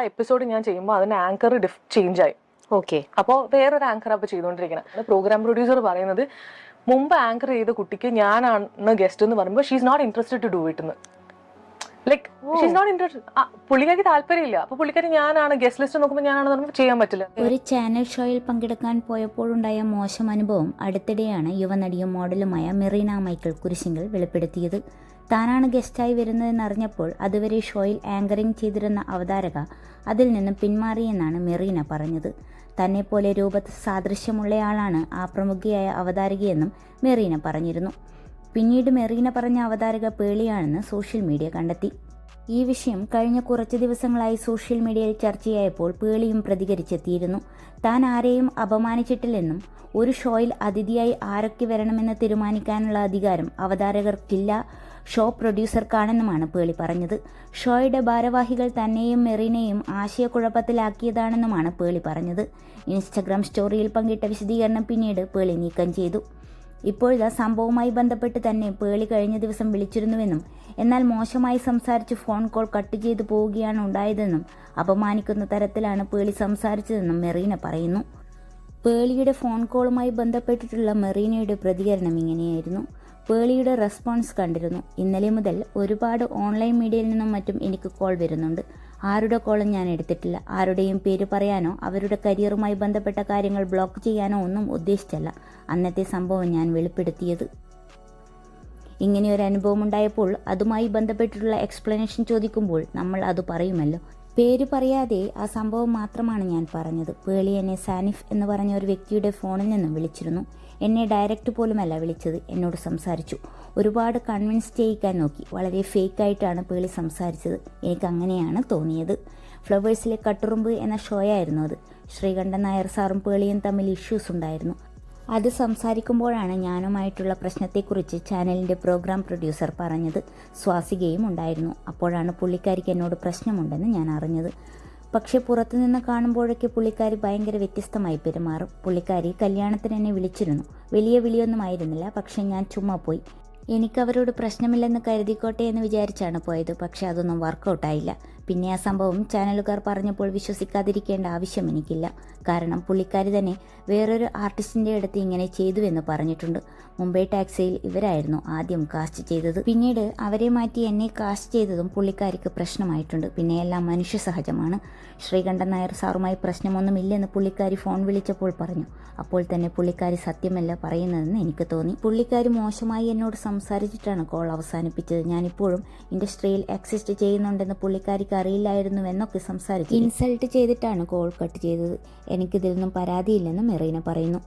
ആ എപ്പിസോഡ് ഞാൻ ചെയ്യുമ്പോൾ അതിന്റെ ആങ്കർ ഡിഫ് ചേഞ്ച് ആയി. ഓക്കെ അപ്പോൾ വേറൊരു ആങ്കർ അപ്പോൾ ചെയ്തുകൊണ്ടിരിക്കുന്നത് പ്രോഗ്രാം പ്രൊഡ്യൂസർ പറയുന്നത് മുമ്പ് ആങ്കർ ചെയ്ത കുട്ടിക്ക് ഞാനാണ് ഗസ്റ്റ് എന്ന് പറയുമ്പോൾ she's not interested to do it എന്ന് ലൈക്ക് ഷീസ് നോട്ട് ഇൻട്രസ്റ്റ് പുള്ളിക്കാരിക്ക് താല്പര്യമില്ല. അപ്പൊ പുള്ളിക്കാരി ഞാനാണ് ഗസ്റ്റ് ലിസ്റ്റ് നോക്കുമ്പോൾ ഞാനാണെന്ന് പറയുമ്പോൾ ചെയ്യാൻ പറ്റില്ല. ഒരു ചാനൽ ഷോയിൽ പങ്കെടുക്കാൻ പോയപ്പോഴുണ്ടായ മോശം അനുഭവം അടുത്തിടെയാണ് യുവനടിയും മോഡലുമായ മെറീന മൈക്കിൾ കുരിശിങ്കൽ വെളിപ്പെടുത്തിയത്. താനാണ് ഗസ്റ്റായി വരുന്നതെന്നറിഞ്ഞപ്പോൾ അതുവരെ ഷോയിൽ ആങ്കറിംഗ് ചെയ്തിരുന്ന അവതാരക അതിൽ നിന്നും പിന്മാറിയെന്നാണ് മെറീന പറഞ്ഞത്. തന്നെപ്പോലെ രൂപത്ത് സാദൃശ്യമുള്ളയാളാണ് ആ പ്രമുഖയായ അവതാരകയെന്നും മെറീന പറഞ്ഞിരുന്നു. പിന്നീട് മെറീന പറഞ്ഞ അവതാരക പേളിയാണെന്ന് സോഷ്യൽ മീഡിയ കണ്ടെത്തി. ഈ വിഷയം കഴിഞ്ഞ കുറച്ച് ദിവസങ്ങളായി സോഷ്യൽ മീഡിയയിൽ ചർച്ചയായപ്പോൾ പേളിയും പ്രതികരിച്ചെത്തിയിരുന്നു. താൻ ആരെയും അപമാനിച്ചിട്ടില്ലെന്നും ഒരു ഷോയിൽ അതിഥിയായി ആരൊക്കെ വരണമെന്ന് തീരുമാനിക്കാനുള്ള അധികാരം അവതാരകർക്കില്ല ഷോ പ്രൊഡ്യൂസർക്കാണെന്നുമാണ് പേളി പറഞ്ഞത്. ഷോയുടെ ഭാരവാഹികൾ തന്നെയും മെറീനയും ആശയക്കുഴപ്പത്തിലാക്കിയതാണെന്നുമാണ് പേളി പറഞ്ഞത്. ഇൻസ്റ്റഗ്രാം സ്റ്റോറിയിൽ പങ്കിട്ട വിശദീകരണം പിന്നീട് പേളി നീക്കം ചെയ്തു. ഇപ്പോഴത്തെ സംഭവവുമായി ബന്ധപ്പെട്ട് തന്നെ പേളി കഴിഞ്ഞ ദിവസം വിളിച്ചിരുന്നുവെന്നും എന്നാൽ മോശമായി സംസാരിച്ച് ഫോൺ കോൾ കട്ട് ചെയ്തു പോവുകയാണ് ഉണ്ടായതെന്നും അപമാനിക്കുന്ന തരത്തിലാണ് പേളി സംസാരിച്ചതെന്നും മെറീന പറയുന്നു. പേളിയുടെ ഫോൺ കോളുമായി ബന്ധപ്പെട്ടിട്ടുള്ള മെറീനയുടെ പ്രതികരണം ഇങ്ങനെയായിരുന്നു. പേളിയുടെ റെസ്പോൺസ് കണ്ടിരുന്നു. ഇന്നലെ മുതൽ ഒരുപാട് ഓൺലൈൻ മീഡിയയിൽ നിന്നും മറ്റും എനിക്ക് കോൾ വരുന്നുണ്ട്. ആരുടെ കോളും ഞാൻ എടുത്തിട്ടില്ല. ആരുടെയും പേര് പറയാനോ അവരുടെ കരിയറുമായി ബന്ധപ്പെട്ട കാര്യങ്ങൾ ബ്ലോക്ക് ചെയ്യാനോ ഒന്നും ഉദ്ദേശിച്ചല്ല. അന്നത്തെ സംഭവം ഞാൻ വെളിപ്പെടുത്തിയത്. ഇങ്ങനെ ഒരു അനുഭവം ഉണ്ടായപ്പോൾ അതുമായി ബന്ധപ്പെട്ടിട്ടുള്ള എക്സ്പ്ലനേഷൻ ചോദിക്കുമ്പോൾ നമ്മൾ അത് പറയുമല്ലോ. പേര് പറയാതെ ആ സംഭവം മാത്രമാണ് ഞാൻ പറഞ്ഞത്. പേളി എന്നെ സാനിഫ് എന്ന് പറഞ്ഞ ഒരു വ്യക്തിയുടെ ഫോണിൽ നിന്നും വിളിച്ചിരുന്നു. എന്നെ ഡയറക്റ്റ് പോലുമല്ല വിളിച്ചത്. എന്നോട് സംസാരിച്ചു. ഒരുപാട് കൺവിൻസ് ചെയ്യിക്കാൻ നോക്കി. വളരെ ഫേക്കായിട്ടാണ് പേളി സംസാരിച്ചത്. എനിക്ക് അങ്ങനെയാണ് തോന്നിയത്. ഫ്ലവേഴ്സിലെ കട്ടുറുമ്പ് എന്ന ഷോയായിരുന്നു അത്. ശ്രീകണ്ഠൻ നായർ സാറും പേളിയും തമ്മിൽ ഇഷ്യൂസ് ഉണ്ടായിരുന്നു. അത് സംസാരിക്കുമ്പോഴാണ് ഞാനുമായിട്ടുള്ള പ്രശ്നത്തെക്കുറിച്ച് ചാനലിന്റെ പ്രോഗ്രാം പ്രൊഡ്യൂസർ പറഞ്ഞത്. സ്വാസികയും ഉണ്ടായിരുന്നു. അപ്പോഴാണ് പുള്ളിക്കാരിക്ക് എന്നോട് പ്രശ്നമുണ്ടെന്ന് ഞാൻ അറിഞ്ഞത്. പക്ഷേ പുറത്തുനിന്ന് കാണുമ്പോഴൊക്കെ പുള്ളിക്കാരി ഭയങ്കര വ്യത്യസ്തമായി പെരുമാറും. പുള്ളിക്കാരി കല്യാണത്തിന് എന്നെ വിളിച്ചിരുന്നു. വലിയ വിളിയൊന്നും ആയിരുന്നില്ല. പക്ഷേ ഞാൻ ചുമ്മാ പോയി. എനിക്കവരോട് പ്രശ്നമില്ലെന്ന് കരുതിക്കോട്ടെ എന്ന് വിചാരിച്ചാണ് പോയത്. പക്ഷേ അതൊന്നും വർക്കൗട്ടായില്ല പിന്നെ ആ സംഭവം ചാനലുകാർ പറഞ്ഞപ്പോൾ വിശ്വസിക്കാതിരിക്കേണ്ട ആവശ്യം എനിക്കില്ല. കാരണം പുള്ളിക്കാരി തന്നെ വേറൊരു ആർട്ടിസ്റ്റിന്റെ അടുത്ത് ഇങ്ങനെ ചെയ്തു എന്ന് പറഞ്ഞിട്ടുണ്ട്. മുംബൈ ടാക്സിയിൽ ഇവരായിരുന്നു ആദ്യം കാസ്റ്റ് ചെയ്തത്. പിന്നീട് അവരെ മാറ്റി എന്നെ കാസ്റ്റ് ചെയ്തതും പുള്ളിക്കാരിക്ക് പ്രശ്നമായിട്ടുണ്ട്. പിന്നെ എല്ലാം മനുഷ്യ സഹജമാണ്. ശ്രീകണ്ഠൻ നായർ സാറുമായി പ്രശ്നമൊന്നുമില്ലെന്ന് പുള്ളിക്കാരി ഫോൺ വിളിച്ചപ്പോൾ പറഞ്ഞു. അപ്പോൾ തന്നെ പുള്ളിക്കാരി സത്യമല്ല പറയുന്നതെന്ന് എനിക്ക് തോന്നി. പുള്ളിക്കാരി മോശമായി എന്നോട് സംസാരിച്ചിട്ടാണ് കോൾ അവസാനിപ്പിച്ചത്. ഞാനിപ്പോഴും ഇൻഡസ്ട്രിയിൽ എക്സിസ്റ്റ് ചെയ്യുന്നുണ്ടെന്ന് പുള്ളിക്കാരിക്ക് അറിയില്ലായിരുന്നുവെന്നൊക്കെ സംസാരിച്ചു ഇൻസൾട്ട് ചെയ്തിട്ടാണ് കോൾ കട്ട് ചെയ്തത്. എനിക്കിതിൽ നിന്നും പരാതിയില്ലെന്ന് മെറീന പറയുന്നു.